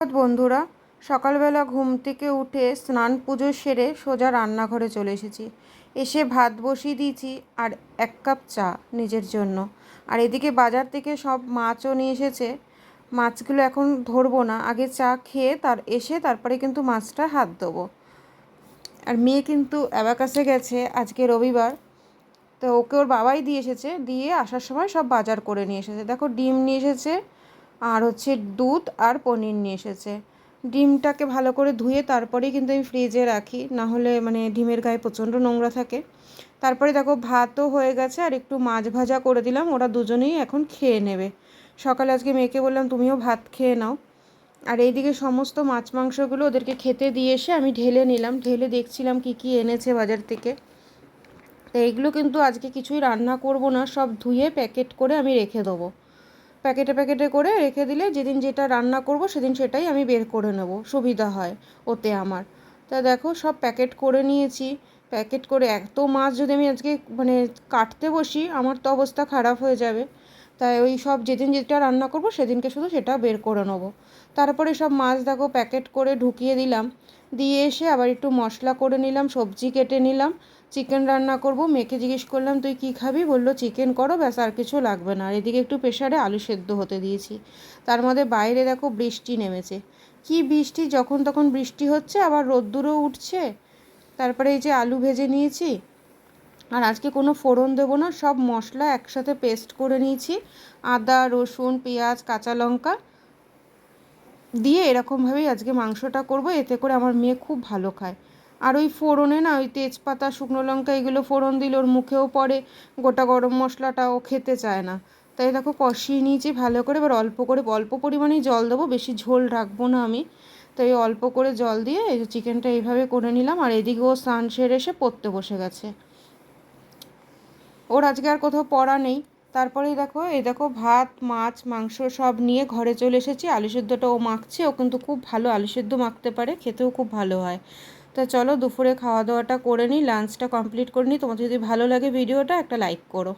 বন্ধুরা, সকালবেলা ঘুম থেকে উঠে স্নান পুজো সেরে সোজা রান্নাঘরে চলে এসেছি। এসে ভাত বসিয়ে দিয়েছি আর এক কাপ চা নিজের জন্য। আর এদিকে বাজার থেকে সব মাছও নিয়ে এসেছে। মাছগুলো এখন ধরবো না, আগে চা খেয়ে তার, এসে তারপরে কিন্তু মাছটা হাত দেবো আর মেয়ে কিন্তু অ্যাবাকাসে গেছে আজকে রবিবার। তো ওকে ওর বাবাই দিয়ে এসেছে, দিয়ে আসার সময় সব বাজার করে নিয়ে এসেছে। দেখো ডিম নিয়ে এসেছে আর হচ্ছে দুধ আর পনির নিয়ে এসেছে। ডিমটাকে ভালো করে ধুয়ে তারপরেই কিন্তু আমি ফ্রিজে রাখি। না হলে মানে ডিমের গায়ে প্রচণ্ড নোংরা থাকে। তারপরে দেখো ভাতও হয়ে গেছে আর একটু মাছ ভাজা করে দিলাম। ওরা দুজনেই এখন খেয়ে নেবে। সকালে আজকে মেয়েকে বললাম, তুমিও ভাত খেয়ে নাও। আর এইদিকে সমস্ত মাছ মাংসগুলো ওদেরকে খেতে দিয়ে এসে আমি ঢেলে নিলাম। ঢেলে দেখছিলাম কি কি এনেছে বাজার থেকে। তো এইগুলো কিন্তু আজকে কিছুই রান্না করব না। সব ধুয়ে প্যাকেট করে আমি রেখে দেবো। প্যাকেটে প্যাকেটে করে রেখে দিলে যেদিন যেটা রান্না করব সেদিন সেটাই আমি বের করে নেব, সুবিধা হয় ওতে আমার। তা দেখো সব প্যাকেট করে নিয়েছি, প্যাকেট করে এত মাছ যদি আমি আজকে মানে কাটতে বসি আমার তো অবস্থা খারাপ হয়ে যাবে। তাই ওই সব যেদিন যেটা রান্না করব সেদিনকে শুধু সেটা বের করে নেব। তারপরে সব মাছ দেখো প্যাকেট করে ঢুকিয়ে দিলাম, দিয়ে এসে আবার একটু মশলা করে নিলাম, সবজি কেটে নিলাম চিকেন রান্না করব। মেয়েকে জিজ্ঞেস করলাম, তুই কী খাবি? বলল চিকেন করো, ব্যাস, আর কিছু লাগবে না। আর এদিকে একটু প্রেশারে আলু সেদ্ধ হতে দিয়েছি। তার মধ্যে বাইরে দেখো বৃষ্টি নেমেছে। কি বৃষ্টি? যখন তখন বৃষ্টি হচ্ছে, আবার রোদ্দুরও উঠছে। তারপরে এই যে আলু ভেজে নিয়েছি। আর আজকে কোনো ফোড়ন দেবো না, সব মশলা একসাথে পেস্ট করে নিয়েছি। আদা, রসুন, পেঁয়াজ, কাঁচা লঙ্কা দিয়ে এরকমভাবেই আজকে মাংসটা করব। এতে করে আমার মেয়ে খুব ভালো খায়। আর ওই ফোড়নে না ওই তেজপাতা, শুকনো লঙ্কা এগুলো ফোড়ন দিলে ওর মুখেও পড়ে, গোটা গরম মশলাটা ও খেতে চায় না। তাই দেখো কষিয়ে নিয়েছি ভালো করে, এবার অল্প করে, অল্প পরিমাণেই জল দেবো, বেশি ঝোল রাখব না আমি। তাই অল্প করে জল দিয়ে এই চিকেনটা এইভাবে করে নিলাম, আর এদিকে ও স্নান সেরে এসে পড়তে বসে গেছে। ওর আজকে আর কোথাও পড়া নেই। তারপরেই দেখো, এই দেখো ভাত, মাছ, মাংস সব নিয়ে ঘরে চলে এসেছি। আলু সেদ্ধটা ও মাখছে, ও কিন্তু খুব ভালো আলু সেদ্ধ মাখতে পারে, খেতেও খুব ভালো হয়। তা চলো দুপুরে খাওয়া দাওয়াটা করে নিই লাঞ্চটা কমপ্লিট করে নিই। তোমাদের যদি ভালো লাগে ভিডিওটা একটা লাইক করো।